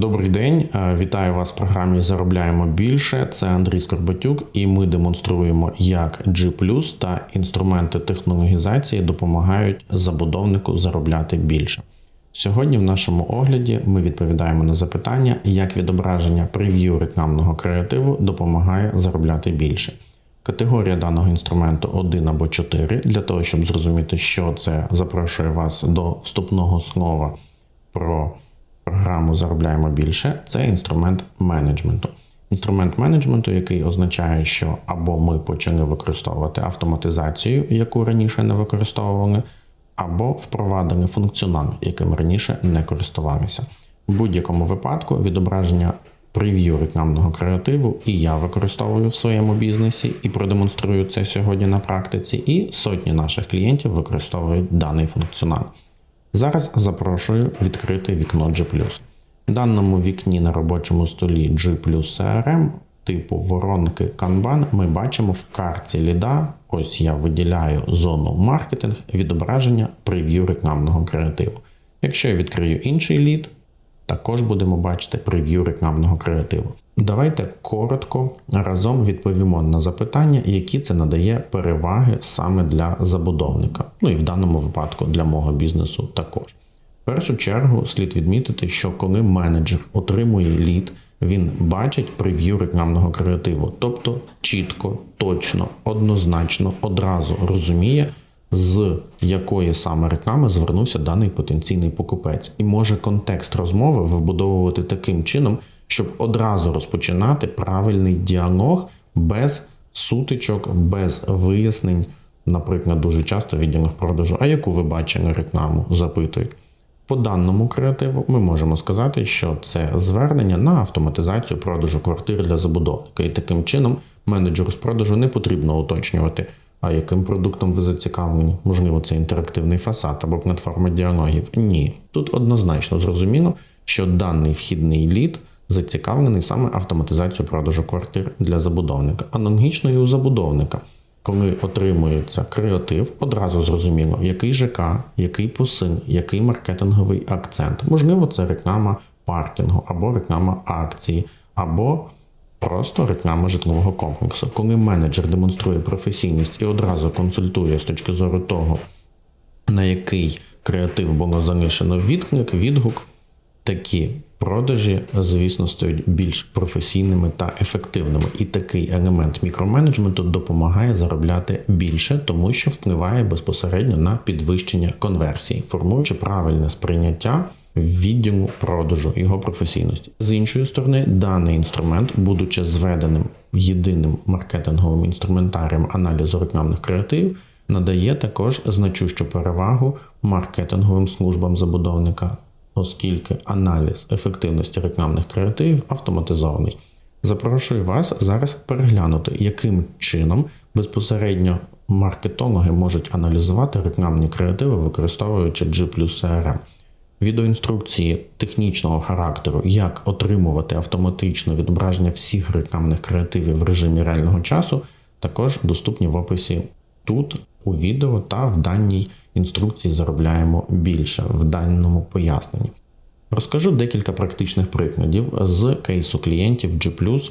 Добрий день, Е, вітаю вас в програмі Заробляємо більше. Це Андрій Скорбатюк, і ми демонструємо, як G та інструменти технологізації допомагають забудовнику заробляти більше. Сьогодні в нашому огляді ми відповідаємо на запитання, як відображення прев'ю рекламного креативу допомагає заробляти більше. Категорія даного інструменту 1 або 4. Для того, щоб зрозуміти, що це запрошує вас до вступного слова про програму Заробляємо більше це інструмент менеджменту. Інструмент менеджменту, який означає, що або ми почали використовувати автоматизацію, яку раніше не використовували, або впровадили функціонал, яким раніше не користувалися. В будь-якому випадку відображення прев'ю рекламного креативу і я використовую в своєму бізнесі і продемонструю це сьогодні на практиці, і сотні наших клієнтів використовують даний функціонал. Зараз запрошую відкрити вікно G+. В даному вікні на робочому столі G CRM типу воронки Kanban ми бачимо в карті ліда. Ось я виділяю зону маркетинг, відображення прев'ю рекламного креативу. Якщо я відкрию інший лід, також будемо бачити прев'ю рекламного креативу. Давайте коротко разом відповімо на запитання, які це надає переваги саме для забудовника. Ну і в даному випадку для мого бізнесу також. В першу чергу слід відмітити, що коли менеджер отримує лід, він бачить прев'ю рекламного креативу, тобто чітко, точно, однозначно, одразу розуміє, з якої саме реклами звернувся даний потенційний покупець, і може контекст розмови вибудовувати таким чином, щоб одразу розпочинати правильний діалог без сутичок, без вияснень. Наприклад, дуже часто відділах продажу, а яку ви бачили рекламу, запитують. По даному креативу ми можемо сказати, що це звернення на автоматизацію продажу квартир для забудовника. І таким чином менеджеру з продажу не потрібно уточнювати, а яким продуктом ви зацікавлені. Можливо, це інтерактивний фасад або платформа діалогів. Ні. Тут однозначно зрозуміло, що даний вхідний лід зацікавлений саме автоматизацією продажу квартир для забудовника. Аналогічно і у забудовника. Коли отримується креатив, одразу зрозуміло, який ЖК, який посин, який маркетинговий акцент. Можливо, це реклама паркінгу, або реклама акції, або просто реклама житлового комплексу. Коли менеджер демонструє професійність і одразу консультує з точки зору того, на який креатив було залишено відклик, відгук, такі продажі, звісно, стають більш професійними та ефективними. І такий елемент мікроменеджменту допомагає заробляти більше, тому що впливає безпосередньо на підвищення конверсії, формуючи правильне сприйняття. Відділу продажу його професійності з іншої сторони, даний інструмент, будучи зведеним єдиним маркетинговим інструментарієм аналізу рекламних креативів, надає також значущу перевагу маркетинговим службам забудовника оскільки аналіз ефективності рекламних креативів автоматизований. Запрошую вас зараз переглянути, яким чином безпосередньо маркетологи можуть аналізувати рекламні креативи, використовуючи G CRM. Відеоінструкції технічного характеру, як отримувати автоматично відображення всіх рекламних креативів в режимі реального часу, також доступні в описі тут, у відео та в даній інструкції заробляємо більше в даному поясненні. Розкажу декілька практичних прикладів з кейсу клієнтів G.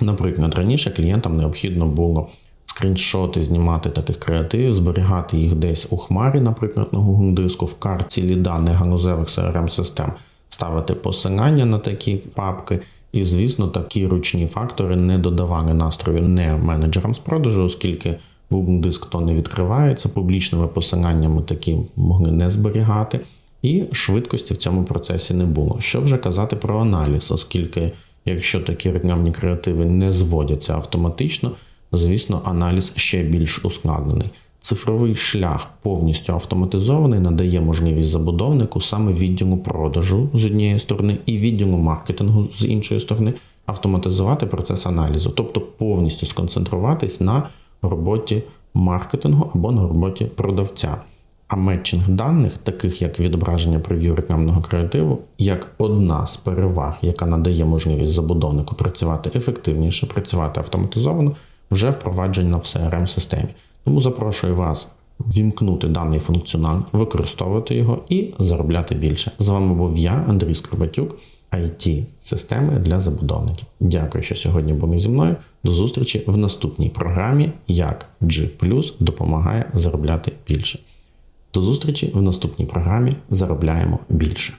Наприклад, раніше клієнтам необхідно було скріншоти знімати таких креативів, зберігати їх десь у хмарі, наприклад, на Google диску, в карті ліда негалузевих crm систем ставити посилання на такі папки. І, звісно, такі ручні фактори не додавали настрою не менеджерам з продажу, оскільки Google диск то не відкривається, публічними посиланнями такі могли не зберігати, і швидкості в цьому процесі не було. Що вже казати про аналіз, оскільки, якщо такі рекламні креативи не зводяться автоматично, звісно, аналіз ще більш ускладнений. Цифровий шлях повністю автоматизований, надає можливість забудовнику саме відділу продажу з однієї сторони і відділу маркетингу з іншої сторони автоматизувати процес аналізу, тобто повністю сконцентруватись на роботі маркетингу або на роботі продавця. А метчинг даних, таких як відображення прев'ю рекламного креативу, як одна з переваг, яка надає можливість забудовнику працювати ефективніше, працювати автоматизовано, вже впроваджена в crm системі Тому запрошую вас вімкнути даний функціонал, використовувати його і заробляти більше. З вами був я, Андрій Скорбатюк it системи для забудовників. Дякую, що сьогодні були зі мною. До зустрічі в наступній програмі, як G допомагає заробляти більше. До зустрічі в наступній програмі Заробляємо більше.